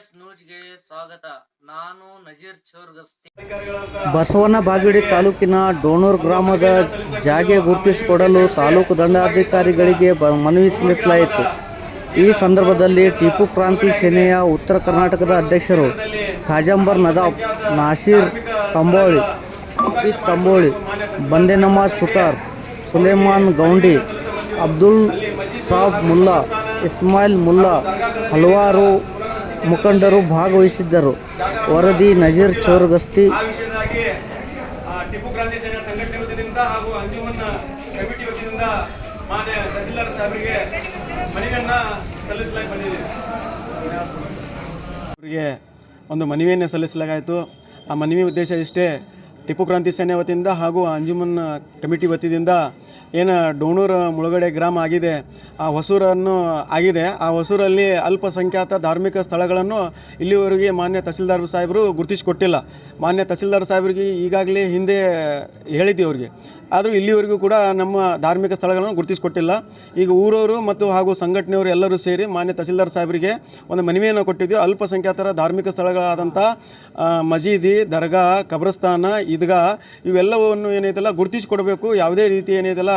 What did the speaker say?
S ನ್ಯೂಸ್ಗೆ ಸ್ವಾಗತ. ನಾನು ನಜೀರ್ ಚೋರ್ಗಸ್ತಿ. ಬಸವನ ಬಾಗಿಡಿ ತಾಲೂಕಿನ ಡೋಣೂರ್ ಗ್ರಾಮದ ಜಾಗೆ ಗುರುತಿಸಿಕೊಡಲು ತಾಲೂಕು ದಂಡಾಧಿಕಾರಿಗಳಿಗೆ ಮನವಿ ಸಲ್ಲಿಸಲಾಯಿತು. ಈ ಸಂದರ್ಭದಲ್ಲಿ ಟಿಪ್ಪು ಕ್ರಾಂತಿ ಸೇನೆಯ ಉತ್ತರ ಕರ್ನಾಟಕದ ಅಧ್ಯಕ್ಷರು ಖಾಜಂಬರ್ ನದಾಬ್ ನಾಸೀರ್ ತಂಬೋಳಿ ತಂಬೋಳಿ ಬಂದೆ ನಮಾಜ್ ಸುತಾರ್, ಸುಲೇಮಾನ್ ಗೌಂಡಿ, ಅಬ್ದುಲ್ ಸಾಬ್ ಮುಲ್ಲಾ, ಇಸ್ಮಾಯಿಲ್ ಮುಲ್ಲಾ, ಹಲವಾರು ಮುಖಂಡರು ಭಾಗವಹಿಸಿದ್ದರು. ವರದಿ ನಜೀರ್ ಚೋರ್ ಗಸ್ತಿ ವಿಷಯದಾಗಿ ಟಿಪ್ಪು ಕ್ರಾಂತಿ ಸೇನೆ ಸಂಘಟನೆ ವತಿಯಿಂದ ಹಾಗೂ ಅಂಜುಮನ್ ಕಮಿಟಿ ವತಿಯಿಂದ ಮಾನ್ಯ ತಹಸೀಲ್ದಾರ್ ಸಾಹೇಬರಿಗೆ ಮನವಿಯನ್ನ ಸಲ್ಲಿಸಲಾಗಿ ಬಂದಿದೆ. ಅವರಿಗೆ ಒಂದು ಮನವಿಯನ್ನು ಸಲ್ಲಿಸಲಾಗಾಯಿತು. ಆ ಮನವಿ ಉದ್ದೇಶ ಇಷ್ಟೇ ಟಿಪ್ಪು ಕ್ರಾಂತಿ ಸೇನೆ ವತಿಯಿಂದ ಹಾಗೂ ಅಂಜುಮನ್ ಕಮಿಟಿ ವತಿಯಿಂದ ಏನು ಡೋಣೂರು ಮುಳುಗಡೆ ಗ್ರಾಮ ಆಗಿದೆ, ಆ ಹೊಸೂರನ್ನು ಆಗಿದೆ. ಆ ಹೊಸೂರಲ್ಲಿ ಅಲ್ಪಸಂಖ್ಯಾತ ಧಾರ್ಮಿಕ ಸ್ಥಳಗಳನ್ನು ಇಲ್ಲಿವರೆಗೆ ಮಾನ್ಯ ತಹಸೀಲ್ದಾರ್ ಸಾಹೇಬರು ಗುರುತಿಸಿಕೊಟ್ಟಿಲ್ಲ. ಮಾನ್ಯ ತಹಸೀಲ್ದಾರ್ ಸಾಹೇಬರಿಗೆ ಈಗಾಗಲೇ ಹಿಂದೆ ಹೇಳಿದ್ದೀವಿ ಅವ್ರಿಗೆ. ಆದರೂ ಇಲ್ಲಿವರೆಗೂ ಕೂಡ ನಮ್ಮ ಧಾರ್ಮಿಕ ಸ್ಥಳಗಳನ್ನು ಗುರುತಿಸಿಕೊಟ್ಟಿಲ್ಲ. ಈಗ ಊರವರು ಮತ್ತು ಹಾಗೂ ಸಂಘಟನೆಯವರು ಎಲ್ಲರೂ ಸೇರಿ ಮಾನ್ಯ ತಹಸೀಲ್ದಾರ್ ಸಾಹೇಬರಿಗೆ ಒಂದು ಮನವಿಯನ್ನು ಕೊಟ್ಟಿದ್ದೀವಿ ಅಲ್ಪಸಂಖ್ಯಾತರ ಧಾರ್ಮಿಕ ಸ್ಥಳಗಳಾದಂಥ ಮಸೀದಿ ಮಜೀದಿ ದರ್ಗಾ ಕಬ್ರಸ್ತಾನ ಈದ್ಗಾ ಇವೆಲ್ಲವನ್ನು ಏನೈತಲ್ಲ ಗುರುತಿಸಿಕೊಡಬೇಕು. ಯಾವುದೇ ರೀತಿ ಏನೈತಲ್ಲ